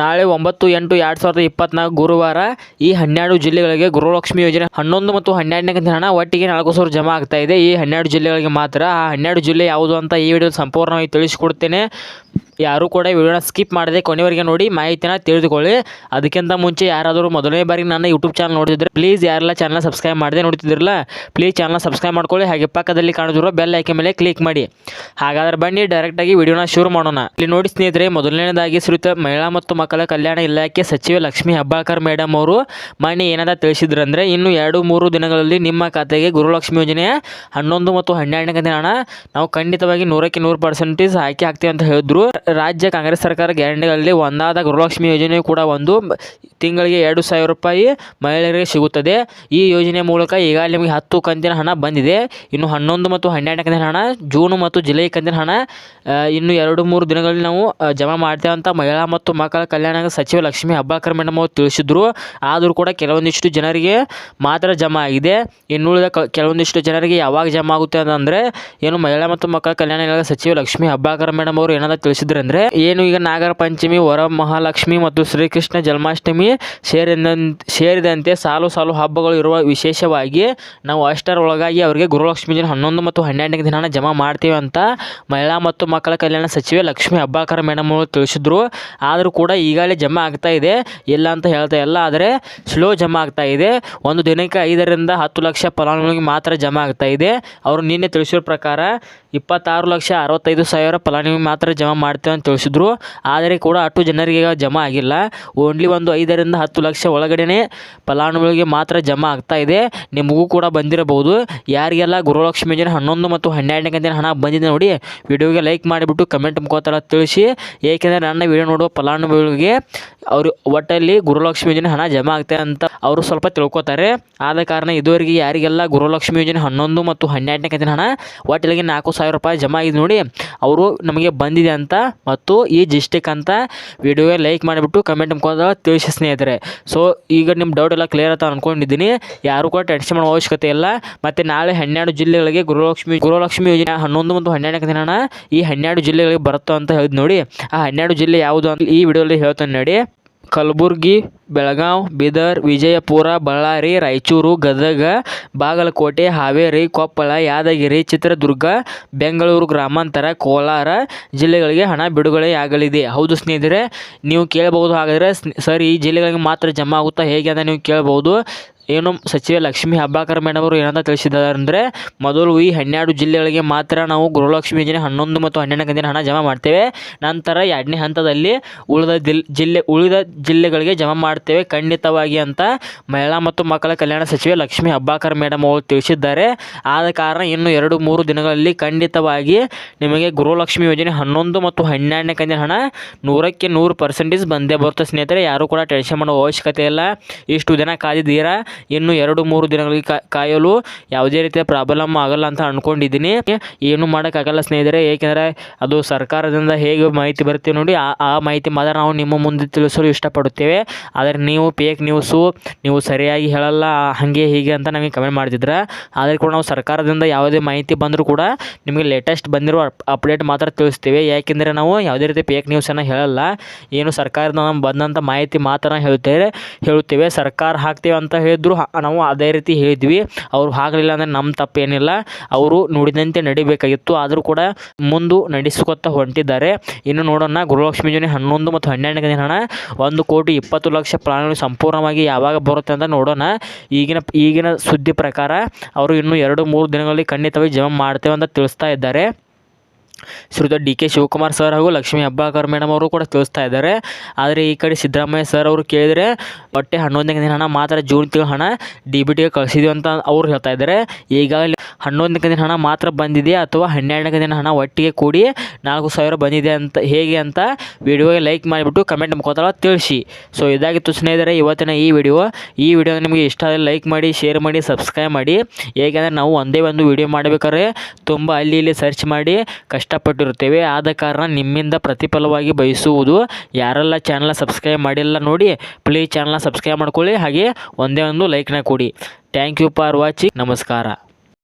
ನಾಳೆ ಒಂಬತ್ತು ಎಂಟು ಎರಡು ಸಾವಿರದ ಇಪ್ಪತ್ನಾಲ್ಕು ಗುರುವಾರ ಈ ಹನ್ನೆರಡು ಜಿಲ್ಲೆಗಳಿಗೆ ಗೃಹಲಕ್ಷ್ಮಿ ಯೋಜನೆ ಹನ್ನೊಂದು ಮತ್ತು ಹನ್ನೆರಡನೇ ಕಂತಿನ ಹಣ ಒಟ್ಟಿಗೆ ನಾಲ್ಕು ಸಾವಿರ ಜಮಾ ಆಗ್ತಾ ಇದೆ. ಈ ಹನ್ನೆರಡು ಜಿಲ್ಲೆಗಳಿಗೆ ಮಾತ್ರ, ಆ ಹನ್ನೆರಡು ಜಿಲ್ಲೆ ಯಾವುದು ಅಂತ ಈ ವಿಡಿಯೋ ಸಂಪೂರ್ಣವಾಗಿ ತಿಳಿಸಿಕೊಡ್ತೇನೆ. ಯಾರು ಕೂಡ ವಿಡಿಯೋನ ಸ್ಕಿಪ್ ಮಾಡದೆ ಕೊನೆವರೆಗೆ ನೋಡಿ ಮಾಹಿತಿನ ತಿಳಿದುಕೊಳ್ಳಿ. ಅದಕ್ಕಿಂತ ಮುಂಚೆ ಯಾರಾದರೂ ಮೊದಲನೇ ಬಾರಿ ನನ್ನ ಯೂಟ್ಯೂಬ್ ಚಾನಲ್ ನೋಡ್ತಿದ್ರೆ ಪ್ಲೀಸ್ ಯಾರೆಲ್ಲ ಚಾನಲ್ ಸಬ್ಸ್ಕ್ರೈಬ್ ಮಾಡದೆ ನೋಡ್ತಿದ್ರಲ್ಲ ಪ್ಲೀಸ್ ಚಾನಲ್ ಸಬ್ಸ್ಕ್ರೈಬ್ ಮಾಡ್ಕೊಳ್ಳಿ. ಹಾಗೆ ಪಕ್ಕದಲ್ಲಿ ಕಾಣಿದ್ರು ಬೆಲ್ ಐಕೆ ಮೇಲೆ ಕ್ಲಿಕ್ ಮಾಡಿ. ಹಾಗಾದ್ರೆ ಬನ್ನಿ ಡೈರೆಕ್ಟಾಗಿ ವಿಡಿಯೋನ ಶುರು ಮಾಡೋಣ. ಇಲ್ಲಿ ನೋಡಿ ಸ್ನೇಹಿತರೆ ಮೊದಲನೇದಾಗಿ ಸುರಿತ ಮಹಿಳಾ ಮತ್ತು ಮಕ್ಕಳ ಕಲ್ಯಾಣ ಇಲಾಖೆ ಸಚಿವೆ ಲಕ್ಷ್ಮಿ ಹೆಬ್ಬಾಳ್ಕರ್ ಮೇಡಮ್ ಅವರು ಮೊನ್ನೆ ತಿಳಿಸಿದ್ರು ಅಂದರೆ ಇನ್ನು ಎರಡು ಮೂರು ದಿನಗಳಲ್ಲಿ ನಿಮ್ಮ ಖಾತೆಗೆ ಗುರುಲಕ್ಷ್ಮಿ ಯೋಜನೆಯ ಹನ್ನೊಂದು ಮತ್ತು ಹನ್ನೆರಡನೇ ಕಂತಿನ ಹಣ ನಾವು ಖಂಡಿತವಾಗಿ ನೂರಕ್ಕೆ ನೂರು ಪರ್ಸೆಂಟೇಜ್ ಹಾಕಿ ಹಾಕ್ತೀವಿ ಅಂತ ಹೇಳಿದ್ರು. ರಾಜ್ಯ ಕಾಂಗ್ರೆಸ್ ಸರ್ಕಾರ ಗ್ಯಾರಂಟಿಗಳಲ್ಲಿ ಒಂದಾದ ಗುರುಲಕ್ಷ್ಮಿ ಯೋಜನೆ ಕೂಡ ಒಂದು. ತಿಂಗಳಿಗೆ ಎರಡು ಸಾವಿರ ರೂಪಾಯಿ ಮಹಿಳೆಯರಿಗೆ ಸಿಗುತ್ತದೆ. ಈ ಯೋಜನೆ ಮೂಲಕ ಈಗಾಗಲೇ ನಿಮಗೆ ಹತ್ತು ಕಂತಿನ ಹಣ ಬಂದಿದೆ. ಇನ್ನು ಹನ್ನೊಂದು ಮತ್ತು ಹನ್ನೆರಡನೇ ಕಂತಿನ ಹಣ, ಜೂನ್ ಮತ್ತು ಜುಲೈ ಕಂತಿನ ಹಣ ಇನ್ನು ಎರಡು ಮೂರು ದಿನಗಳಲ್ಲಿ ನಾವು ಜಮಾ ಮಾಡ್ತೇವೆ ಅಂತ ಮಹಿಳಾ ಮತ್ತು ಮಕ್ಕಳ ಕಲ್ಯಾಣ ಸಚಿವ ಲಕ್ಷ್ಮಿ ಅಬ್ಬಾಕರ್ ಮೇಡಮ್ ಅವರು ತಿಳಿಸಿದ್ರು. ಆದರೂ ಕೂಡ ಕೆಲವೊಂದಿಷ್ಟು ಜನರಿಗೆ ಮಾತ್ರ ಜಮಾ ಆಗಿದೆ. ಇನ್ನುಳಿದ ಕೆಲವೊಂದಿಷ್ಟು ಜನರಿಗೆ ಯಾವಾಗ ಜಮಾ ಆಗುತ್ತೆ ಅಂತಂದರೆ, ಏನು ಮಹಿಳಾ ಮತ್ತು ಮಕ್ಕಳ ಕಲ್ಯಾಣ ಇಲಾಖೆ ಸಚಿವ ಲಕ್ಷ್ಮಿ ಅಬ್ಬಾಕರ್ ಮೇಡಮ್ ಅವರು ಏನಾದ್ರು ತಿಳಿಸಿದ್ರು ಅಂದರೆ, ಏನು ಈಗ ನಾಗರ ಪಂಚಮಿ, ವರ ಮಹಾಲಕ್ಷ್ಮಿ ಮತ್ತು ಶ್ರೀಕೃಷ್ಣ ಜನ್ಮಾಷ್ಟಮಿ ಸೇರಿದಂತೆ ಸೇರಿದಂತೆ ಸಾಲು ಸಾಲು ಹಬ್ಬಗಳು ಇರುವ ವಿಶೇಷವಾಗಿ ನಾವು ಅಷ್ಟರೊಳಗಾಗಿ ಅವರಿಗೆ ಗುರುಲಕ್ಷ್ಮಿ ದಿನ ಹನ್ನೊಂದು ಮತ್ತು ಹನ್ನೆರಡನೇ ದಿನ ಜಮಾ ಮಾಡ್ತೀವಿ ಅಂತ ಮಹಿಳಾ ಮತ್ತು ಮಕ್ಕಳ ಕಲ್ಯಾಣ ಸಚಿವೆ ಲಕ್ಷ್ಮಿ ಅಬ್ಬಾಕರ್ ಮೇಡಮ್ ಅವರು ತಿಳಿಸಿದ್ರು. ಆದರೂ ಕೂಡ ಈಗಾಗಲೇ ಜಮಾ ಆಗ್ತಾ ಇದೆ. ಇಲ್ಲ ಅಂತ ಹೇಳ್ತಾ ಇಲ್ಲ, ಆದರೆ ಸ್ಲೋ ಜಮಾ ಆಗ್ತಾ ಇದೆ. ಒಂದು ದಿನಕ್ಕೆ ಐದರಿಂದ ಹತ್ತು ಲಕ್ಷ ಫಲಾನುಭವಿಗೆ ಮಾತ್ರ ಜಮಾ ಆಗ್ತಾ ಇದೆ. ಅವರು ನಿನ್ನೆ ತಿಳಿಸಿರೋ ಪ್ರಕಾರ ಇಪ್ಪತ್ತಾರು ಲಕ್ಷ ಅರವತ್ತೈದು ಸಾವಿರ ಫಲಾನುಭವಿ ಮಾತ್ರ ಜಮಾ ಮಾಡ್ತೇವೆ ಅಂತ ತಿಳಿಸಿದ್ರು. ಆದರೆ ಕೂಡ ಅಷ್ಟು ಜನರಿಗೆ ಜಮಾ ಆಗಿಲ್ಲ. ಓನ್ಲಿ ಒಂದು ಐದರಿಂದ ಹತ್ತು ಲಕ್ಷ ಒಳಗಡೆನೆ ಫಲಾನುಭವಿಗೆ ಮಾತ್ರ ಜಮಾ ಆಗ್ತಾ ಇದೆ. ನಿಮಗೂ ಕೂಡ ಬಂದಿರಬಹುದು. ಯಾರಿಗೆಲ್ಲ ಗುರುಲಕ್ಷ್ಮಿ ಯೋಜನೆ ಹನ್ನೊಂದು ಮತ್ತು ಹನ್ನೆರಡನೇ ಕಂತಿನ ಹಣ ಬಂದಿದೆ ನೋಡಿ, ವಿಡಿಯೋಗೆ ಲೈಕ್ ಮಾಡಿಬಿಟ್ಟು ಕಮೆಂಟ್ ಮುಖಾಂತರ ತಿಳಿಸಿ. ಏಕೆಂದರೆ ನನ್ನ ವಿಡಿಯೋ ನೋಡುವ ಫಲಾನುಭವಿಗಳಿಗೆ ಅವರು ಒಟ್ಟಲ್ಲಿ ಗುರುಲಕ್ಷ್ಮಿ ಯೋಜನೆ ಹಣ ಜಮಾ ಆಗ್ತದೆ ಅಂತ ಅವರು ಸ್ವಲ್ಪ ತಿಳ್ಕೊತಾರೆ. ಆದ ಕಾರಣ ಇದುವರೆಗೆ ಯಾರಿಗೆಲ್ಲ ಗುರುಲಕ್ಷ್ಮಿ ಯೋಜನೆ ಹನ್ನೊಂದು ಮತ್ತು ಹನ್ನೆರಡನೇ ಕಂತಿನ ಹಣ ಒಟ್ಟಿಗೆ ನಾಲ್ಕು ಸಾವಿರ ರೂಪಾಯಿ ಜಮಾ ಆಗಿದೆ ನೋಡಿ ಅವರು ನಮಗೆ ಬಂದಿದೆ ಅಂತ ಮತ್ತು ಈ ಜಿಸ್ಟಿಕ್ ಅಂತ ವಿಡಿಯೋಗೆ ಲೈಕ್ ಮಾಡಿಬಿಟ್ಟು ಕಮೆಂಟ್ ಮುಖಾಂತರ ತಿಳಿಸಿ ಸ್ನೇಹಿತರೆ. ಸೊ ಈಗ ನಿಮ್ಮ ಡೌಟ್ ಎಲ್ಲ ಕ್ಲಿಯರ್ ಅಂತ ಅನ್ಕೊಂಡಿದ್ದೀನಿ. ಯಾರು ಕೂಡ ಟೆನ್ಷನ್ ಮಾಡೋ ಅವಶ್ಯಕತೆ ಇಲ್ಲ. ಮತ್ತು ನಾಳೆ ಹನ್ನೆರಡು ಜಿಲ್ಲೆಗಳಿಗೆ ಗುರುಲಕ್ಷ್ಮಿ ಗುರುಲಕ್ಷ್ಮಿ ಯೋಜನೆ ಹನ್ನೊಂದು ಮತ್ತು ಹನ್ನೆರಡನೇ ಕಂತಿನ ಹಣ ಈ ಹನ್ನೆರಡು ಜಿಲ್ಲೆಗಳಿಗೆ ಬರುತ್ತೋ ಅಂತ ಹೇಳಿದ್ ನೋಡಿ. ಆ ಹನ್ನೆರಡು ಜಿಲ್ಲೆ ಯಾವುದು ಅಂತ ಈ ಹೇಳ್ತಾನೆ ನೋಡಿ. ಕಲಬುರ್ಗಿ, ಬೆಳಗಾವ್, ಬೀದರ್, ವಿಜಯಪುರ, ಬಳ್ಳಾರಿ, ರಾಯಚೂರು, ಗದಗ, ಬಾಗಲಕೋಟೆ, ಹಾವೇರಿ, ಕೊಪ್ಪಳ, ಯಾದಗಿರಿ, ಚಿತ್ರದುರ್ಗ, ಬೆಂಗಳೂರು ಗ್ರಾಮಾಂತರ, ಕೋಲಾರ ಜಿಲ್ಲೆಗಳಿಗೆ ಹಣ ಬಿಡುಗಡೆಯಾಗಲಿದೆ. ಹೌದು ಸ್ನೇಹಿತರೆ, ನೀವು ಕೇಳಬಹುದು ಹಾಗಾದರೆ ಸರಿ, ಈ ಜಿಲ್ಲೆಗಳಿಗೆ ಮಾತ್ರ ಜಮಾ ಆಗುತ್ತಾ ಹೇಗೆ ಅಂತ ನೀವು ಕೇಳ್ಬೋದು ಏನು ಸಚಿವೆ ಲಕ್ಷ್ಮಿ ಹಬ್ಬಾಕರ್ ಮೇಡಮ್ ಅವರು ಏನಂತ ತಿಳಿಸಿದ್ದಾರೆ ಅಂದರೆ, ಮೊದಲು ಈ ಹನ್ನೆರಡು ಜಿಲ್ಲೆಗಳಿಗೆ ಮಾತ್ರ ನಾವು ಗೃಹಲಕ್ಷ್ಮಿ ಯೋಜನೆ ಹನ್ನೊಂದು ಮತ್ತು ಹನ್ನೆರಡನೇ ಕಂತಿನ ಹಣ ಜಮಾ ಮಾಡ್ತೇವೆ. ನಂತರ ಎರಡನೇ ಹಂತದಲ್ಲಿ ಉಳಿದ ಜಿಲ್ಲೆ, ಉಳಿದ ಜಿಲ್ಲೆಗಳಿಗೆ ಜಮಾ ಮಾಡ್ತೇವೆ. ಖಂಡಿತವಾಗಿ ಅಂತ ಮಹಿಳಾ ಮತ್ತು ಮಕ್ಕಳ ಕಲ್ಯಾಣ ಸಚಿವೆ ಲಕ್ಷ್ಮಿ ಹಬ್ಬಾಕರ್ ಮೇಡಮ್ ಅವರು ತಿಳಿಸಿದ್ದಾರೆ. ಆದ ಕಾರಣ ಇನ್ನು ಎರಡು ಮೂರು ದಿನಗಳಲ್ಲಿ ಖಂಡಿತವಾಗಿ ನಿಮಗೆ ಗೃಹಲಕ್ಷ್ಮಿ ಯೋಜನೆ ಹನ್ನೊಂದು ಮತ್ತು ಹನ್ನೆರಡನೇ ಕಂತಿನ ಹಣ ನೂರಕ್ಕೆ ನೂರು ಪರ್ಸೆಂಟೇಜ್ ಬಂದೇ ಬರುತ್ತೆ. ಸ್ನೇಹಿತರೆ, ಯಾರೂ ಕೂಡ ಟೆನ್ಷನ್ ಮಾಡೋ ಅವಶ್ಯಕತೆ ಇಲ್ಲ. ಇಷ್ಟು ದಿನ ಕಾದಿದ್ದೀರಾ? ಇನ್ನು ಎರಡು ಮೂರು ದಿನಗಳಿಗೆ ಕಾಯಲು ಯಾವುದೇ ರೀತಿಯ ಪ್ರಾಬ್ಲಮ್ ಆಗಲ್ಲ ಅಂತ ಅಂದ್ಕೊಂಡಿದ್ದೀನಿ ಏನು ಮಾಡೋಕ್ಕಾಗಲ್ಲ ಸ್ನೇಹಿತರೆ, ಏಕೆಂದರೆ ಅದು ಸರ್ಕಾರದಿಂದ ಹೇಗೆ ಮಾಹಿತಿ ಬರುತ್ತೆ ನೋಡಿ, ಆ ಮಾಹಿತಿ ಮಾತ್ರ ನಾವು ನಿಮ್ಮ ಮುಂದೆ ತಿಳಿಸಲು ಇಷ್ಟಪಡುತ್ತೇವೆ. ಆದರೆ ನೀವು ಪೇಕ್ ನ್ಯೂಸು ನೀವು ಸರಿಯಾಗಿ ಹೇಳಲ್ಲ, ಹಾಗೆ ಹೀಗೆ ಅಂತ ನಮಗೆ ಕಮೆಂಟ್ ಮಾಡ್ತಿದ್ರೆ. ಆದರೆ ಕೂಡ ನಾವು ಸರ್ಕಾರದಿಂದ ಯಾವುದೇ ಮಾಹಿತಿ ಬಂದರೂ ಕೂಡ ನಿಮಗೆ ಲೇಟೆಸ್ಟ್ ಬಂದಿರೋ ಅಪ್ಡೇಟ್ ಮಾತ್ರ ತಿಳಿಸ್ತೀವಿ. ಯಾಕೆಂದರೆ ನಾವು ಯಾವುದೇ ರೀತಿ ಪೇಕ್ ನ್ಯೂಸನ್ನು ಹೇಳಲ್ಲ. ಏನು ಸರ್ಕಾರದಿಂದ ಬಂದಂಥ ಮಾಹಿತಿ ಮಾತ್ರ ಹೇಳ್ತೇವೆ, ಹೇಳುತ್ತೇವೆ. ಸರ್ಕಾರ ಹಾಕ್ತೇವೆ ಅಂತ ಹೇಳಿದ್ರು ಹಾ- ನಾವು ಅದೇ ರೀತಿ ಹೇಳಿದ್ವಿ. ಅವರು ಆಗಲಿಲ್ಲ ಅಂದರೆ ನಮ್ಮ ತಪ್ಪೇನಿಲ್ಲ. ಅವರು ನುಡಿದಂತೆ ನಡಿಬೇಕಾಗಿತ್ತು. ಆದರೂ ಕೂಡ ಮುಂದೆ ನಡೆಸ್ಕೊತಾ ಹೊಂಟಿದ್ದಾರೆ. ಇನ್ನು ನೋಡೋಣ, ಗೃಹಲಕ್ಷ್ಮಿ ಯೋಜನೆ ಹನ್ನೊಂದು ಮತ್ತು ಹನ್ನೆರಡನೇ ದಿನ ಹಣ ಒಂದು ಕೋಟಿ ಇಪ್ಪತ್ತು ಲಕ್ಷ ಪ್ಲಾನ್ಗಳು ಸಂಪೂರ್ಣವಾಗಿ ಯಾವಾಗ ಬರುತ್ತೆ ಅಂತ ನೋಡೋಣ. ಈಗಿನ ಈಗಿನ ಸುದ್ದಿ ಪ್ರಕಾರ, ಅವರು ಇನ್ನು ಎರಡು ಮೂರು ದಿನಗಳಲ್ಲಿ ಖಂಡಿತವಾಗಿ ಜಮ ಮಾಡ್ತೇವೆ ಅಂತ ತಿಳಿಸ್ತಾ ಇದ್ದಾರೆ. ಶ್ರೀಯುತ ಡಿ ಕೆ ಶಿವಕುಮಾರ್ ಸರ್ ಹಾಗೂ ಲಕ್ಷ್ಮೀ ಹೆಬ್ಬಾಳ್ಕರ್ ಮೇಡಮ್ ಅವರು ಕೂಡ ತಿಳಿಸ್ತಾ ಇದ್ದಾರೆ. ಆದರೆ ಈ ಕಡೆ ಸಿದ್ದರಾಮಯ್ಯ ಸರ್ ಅವರು ಕೇಳಿದರೆ ಒಟ್ಟೆ ಹನ್ನೊಂದನೇ ದಿನ ಹಣ, ಮಾತ್ರ ಜೂನ್ ತಿಂಗಳ ಹಣ ಡಿ ಬಿ ಟಿಗೆ ಕಳಿಸಿದ್ವಿ ಅಂತ ಅವರು ಹೇಳ್ತಾ ಇದ್ದಾರೆ. ಈಗಾಗಲೇ ಹನ್ನೊಂದನೇ ದಿನ ಹಣ ಮಾತ್ರ ಬಂದಿದೆ ಅಥವಾ ಹನ್ನೆರಡನೇ ದಿನ ಹಣ ಒಟ್ಟಿಗೆ ಕೂಡಿ ನಾಲ್ಕು ಸಾವಿರ ಬಂದಿದೆ ಅಂತ ಹೇಗೆ ಅಂತ ವಿಡಿಯೋಗೆ ಲೈಕ್ ಮಾಡಿಬಿಟ್ಟು ಕಮೆಂಟ್ ಮುಖಾಂತರ ತಿಳಿಸಿ. ಸೊ ಇದಾಗಿತ್ತು ಸ್ನೇಹಿತರೆ, ಇವತ್ತಿನ ಈ ವಿಡಿಯೋ ಈ ವಿಡಿಯೋ ನಿಮಗೆ ಇಷ್ಟ ಆದರೆ ಲೈಕ್ ಮಾಡಿ ಶೇರ್ ಮಾಡಿ ಸಬ್ಸ್ಕ್ರೈಬ್ ಮಾಡಿ. ಏಕೆಂದರೆ ನಾವು ಒಂದೇ ಒಂದು ವಿಡಿಯೋ ಮಾಡಬೇಕಾದ್ರೆ ತುಂಬ ಅಲ್ಲಿ ಇಲ್ಲಿ ಸರ್ಚ್ ಮಾಡಿ ಕಷ್ಟಪಟ್ಟಿರುತ್ತೇವೆ ಆದ ಕಾರಣ ನಿಮ್ಮಿಂದ ಪ್ರತಿಫಲವಾಗಿ ಬಯಸುವುದು ಯಾರೆಲ್ಲ ಚಾನಲ್ ಸಬ್ಸ್ಕ್ರೈಬ್ ಮಾಡಿಲ್ಲ ನೋಡಿ ಪ್ಲೀಸ್ ಚಾನಲ್ನ ಸಬ್ಸ್ಕ್ರೈಬ್ ಮಾಡ್ಕೊಳ್ಳಿ. ಹಾಗೆ ಒಂದೇ ಒಂದು ಲೈಕ್ನ ಕೊಡಿ. ಥ್ಯಾಂಕ್ ಯು ಫಾರ್ ವಾಚಿಂಗ್ ನಮಸ್ಕಾರ.